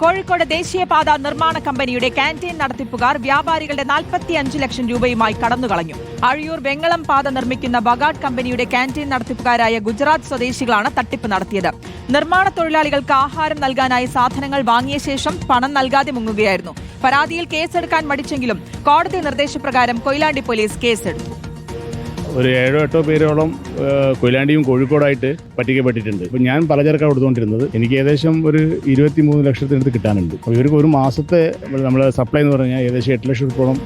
കോഴിക്കോട് ദേശീയപാത നിർമ്മാണ കമ്പനിയുടെ കാന്റീൻ നടത്തിപ്പുകാർ വ്യാപാരികളുടെ 45 ലക്ഷം രൂപയുമായി കടന്നുകളഞ്ഞു. അഴിയൂർ വെങ്ങളം പാത നിർമ്മിക്കുന്ന ബഗാഡ് കമ്പനിയുടെ കാന്റീൻ നടത്തിപ്പുകാരായ ഗുജറാത്ത് സ്വദേശികളാണ് തട്ടിപ്പ് നടത്തിയത്. നിർമ്മാണ തൊഴിലാളികൾക്ക് ആഹാരം നൽകാനായി സാധനങ്ങൾ വാങ്ങിയ ശേഷം പണം നൽകാതെ മുങ്ങുകയായിരുന്നു. പരാതിയിൽ കേസെടുക്കാൻ മടിച്ചെങ്കിലും കോടതി നിർദ്ദേശപ്രകാരം കൊയിലാണ്ടി പോലീസ് കേസെടുത്തു. ഒരു ഏഴോ എട്ടോ പേരോളം കൊയിലാണ്ടിയും കോഴിക്കോടായിട്ട് പറ്റിക്കപ്പെട്ടിട്ടുണ്ട്. ഇപ്പം ഞാൻ പലചരക്കാണ് കൊടുത്തുകൊണ്ടിരുന്നത്. എനിക്ക് ഏകദേശം ഒരു ഇരുപത്തി മൂന്ന് ലക്ഷത്തിനടുത്ത് കിട്ടാനുണ്ട്. അപ്പോൾ ഇവർക്ക് ഒരു മാസത്തെ നമ്മൾ സപ്ലൈ എന്ന് പറഞ്ഞാൽ ഏകദേശം എട്ട് ലക്ഷം രൂപയോളം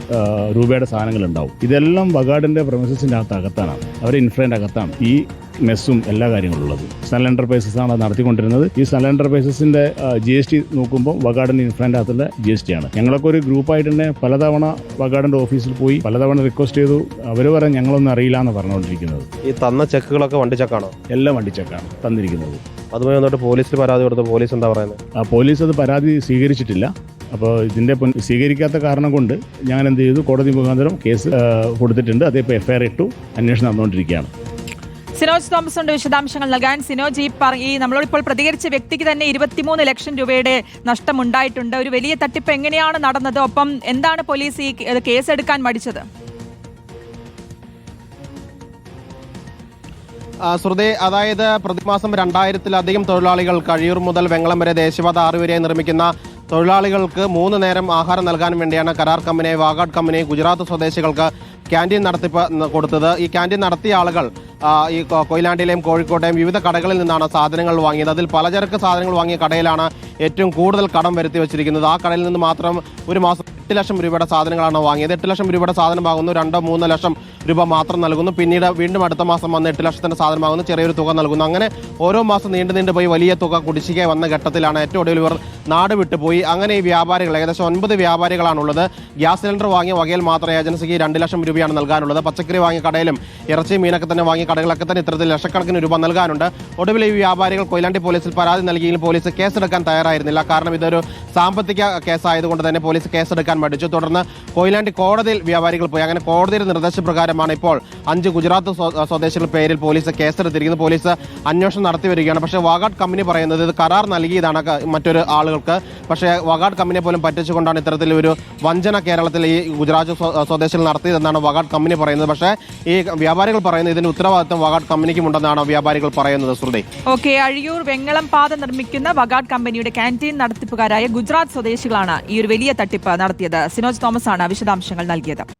രൂപയുടെ സാധനങ്ങൾ ഉണ്ടാവും ഇതെല്ലാം വഗാഡിന്റെ പ്രൊമസസിന്റെ അകത്ത് അകത്താണ്. അവർ ഇൻഫ്ലുവന്റ് അകത്താണ്. ഈ മെസ്സും എല്ലാ കാര്യങ്ങളും ഉള്ളത്. സൺ എന്റർപ്രൈസസ് ആണ് നടത്തിക്കൊണ്ടിരുന്നത്. ഈ സൺ എന്റർപ്രൈസസിന്റെ ജി എസ് ടി നോക്കുമ്പോൾ വഗാഡിന്റെ ഇൻഫ്രാന്റെ അകത്തുള്ള ജി എസ് ടി ആണ്. ഞങ്ങളൊക്കെ ഒരു ഗ്രൂപ്പായിട്ട് തന്നെ പലതവണ വഗാഡിന്റെ ഓഫീസിൽ പോയി പലതവണ റിക്വസ്റ്റ് ചെയ്തു. അവർ പറയാൻ ഞങ്ങളൊന്നും അറിയില്ല എന്ന് പറഞ്ഞുകൊണ്ടിരിക്കുന്നത്. ഈ തന്ന ചെക്കുകളൊക്കെ വണ്ടി ചെക്കാണോ? എല്ലാം വണ്ടി വണ്ടിച്ചക്കാണ് തന്നിരിക്കുന്നത്. അതുമായി വന്നിട്ട് പോലീസിൽ പരാതി കൊടുത്തു പോലീസ് എന്താ പറയുന്നത് ആ പോലീസ് അത് പരാതി സ്വീകരിച്ചിട്ടില്ല. അപ്പോൾ ഇതിന്റെ സ്വീകരിക്കാത്ത കാരണം കൊണ്ട് ഞാൻ എന്ത് ചെയ്തു? കോടതി മുഖാന്തരം കേസ് കൊടുത്തിട്ടുണ്ട്. അതിപ്പോൾ എഫ്ഐആർ ഇട്ടു. അന്വേഷണം നടന്നുകൊണ്ടിരിക്കുകയാണ്. സിനോജ് തോമസ് ഉണ്ട് വിശദാംശങ്ങൾ നൽകാൻ. സിനോജ് ഈ ഈ നമ്മളോടിപ്പോൾ പ്രതികരിച്ച വ്യക്തിക്ക് തന്നെ ഇരുപത്തിമൂന്ന് ലക്ഷം രൂപയുടെ നഷ്ടമുണ്ടായിട്ടുണ്ട്. ഒരു വലിയ തട്ടിപ്പ് എങ്ങനെയാണ് നടന്നത്? ഒപ്പം എന്താണ് പോലീസ് ഈ കേസ് കേസെടുക്കാൻ മടിച്ചത്? ശ്രുതി അതായത് പ്രതിമാസം രണ്ടായിരത്തിലധികം തൊഴിലാളികൾ കഴിയൂർ മുതൽ വെങ്ങളം വരെ ദേശീയപാത ആറ് വരെ നിർമ്മിക്കുന്ന തൊഴിലാളികൾക്ക് മൂന്ന് നേരം ആഹാരം നൽകാൻ വേണ്ടിയാണ് കരാർ കമ്പനി വാഗാഡ് കമ്പനി ഗുജറാത്ത് സ്വദേശികൾക്ക് ക്യാന്റീൻ നടത്തിപ്പ് കൊടുത്തത്. ഈ ക്യാന്റീൻ നടത്തിയ ആളുകൾ ഈ കൊയിലാണ്ടിയിലെയും കോഴിക്കോട്ടെയും വിവിധ കടകളിൽ നിന്നാണ് സാധനങ്ങൾ വാങ്ങിയത്. അതിൽ പലചരക്ക് സാധനങ്ങൾ വാങ്ങിയ കടയിലാണ് ഏറ്റവും കൂടുതൽ കടം വരുത്തി വെച്ചിരിക്കുന്നത്. ആ കടയിൽ നിന്ന് മാത്രം ഒരു മാസം എട്ട് ലക്ഷം രൂപയുടെ സാധനങ്ങളാണ് വാങ്ങിയത്. എട്ട് ലക്ഷം രൂപയുടെ സാധനം വാങ്ങുന്നു. രണ്ടോ മൂന്നോ ലക്ഷം രൂപ മാത്രം നൽകുന്നു. പിന്നീട് വീണ്ടും അടുത്ത മാസം വന്ന് എട്ട് ലക്ഷത്തിന്റെ സാധനം വാങ്ങുന്നു. ചെറിയൊരു തുക നൽകുന്നു. അങ്ങനെ ഓരോ മാസം നീണ്ടു നീണ്ടു പോയി വലിയ തുക കുടിശ്ശിക വന്ന ഘട്ടത്തിലാണ് ഏറ്റവും ഒടുവിൽ ഇവർ നാട് വിട്ടുപോയി അങ്ങനെ ഈ വ്യാപാരികൾ ഏകദേശം ഒൻപത് വ്യാപാരികളാണുള്ളത്. ഗ്യാസ് സിലിണ്ടർ വാങ്ങിയ വകയിൽ മാത്രം ഏജൻസിക്ക് രണ്ട് ലക്ഷം രൂപയാണ് നൽകാനുള്ളത്. പച്ചക്കറി വാങ്ങിയ കടയിലും ഇറച്ചി മീനൊക്കെ തന്നെ വാങ്ങിയ കടകളൊക്കെ തന്നെ ഇത്തരത്തിൽ ലക്ഷക്കണക്കിന് രൂപ നൽകാനുണ്ട്. ഒടുവിൽ ഈ വ്യാപാരികൾ കൊയിലാണ്ടി പോലീസിൽ പരാതി നൽകിയെങ്കിലും പോലീസ് കേസെടുക്കാൻ തയ്യാറായിരുന്നില്ല. കാരണം ഇതൊരു സാമ്പത്തിക കേസായതുകൊണ്ട് തന്നെ പോലീസ് കേസെടുക്കാൻ മടിച്ചു തുടർന്ന് കൊയിലാണ്ടി കോടതിയിൽ വ്യാപാരികൾ പോയി. അങ്ങനെ കോടതിയുടെ നിർദ്ദേശപ്രകാരമാണ് ഇപ്പോൾ അഞ്ച് ഗുജറാത്ത് സ്വദേശികളുടെ പേരിൽ പോലീസ് കേസെടുത്തിരിക്കുന്നത് പോലീസ് അന്വേഷണം നടത്തി വരികയാണ്. പക്ഷേ വാഗാഡ് കമ്പനി പറയുന്നത് ഇത് കരാർ നൽകിയതാണ് മറ്റൊരു ആളുകൾക്ക്. പക്ഷേ വാഗാഡ് കമ്പനിയെ പോലും പറ്റിച്ചുകൊണ്ടാണ് ഇത്തരത്തിൽ ഒരു വഞ്ചന കേരളത്തിൽ ഈ ഗുജറാത്ത് സ്വ- സ്വദേശികൾ നടത്തിയതെന്നാണ് വാഗാഡ് കമ്പനി പറയുന്നത്. പക്ഷേ ഈ വ്യാപാരികൾ പറയുന്നത് ഇതിന്റെ ഉത്തരവാദിത്വം വാഗാഡ് കമ്പനിക്കും ഉണ്ടെന്നാണ് വ്യാപാരികൾ പറയുന്നത്. ശ്രുതി. ഓക്കെ അഴിയൂർ വെങ്ങളം പാത നിർമ്മിക്കുന്ന വഗാഡ് കമ്പനിയുടെ കാന്റീൻ നടത്തിപ്പുകാരായ ഗുജറാത്ത് സ്വദേശികളാണ് ഈ ഒരു വലിയ തട്ടിപ്പ് നടത്തിയത്. സിനോജ് തോമസ് ആണ് വിശദാംശങ്ങൾ നൽകിയത്.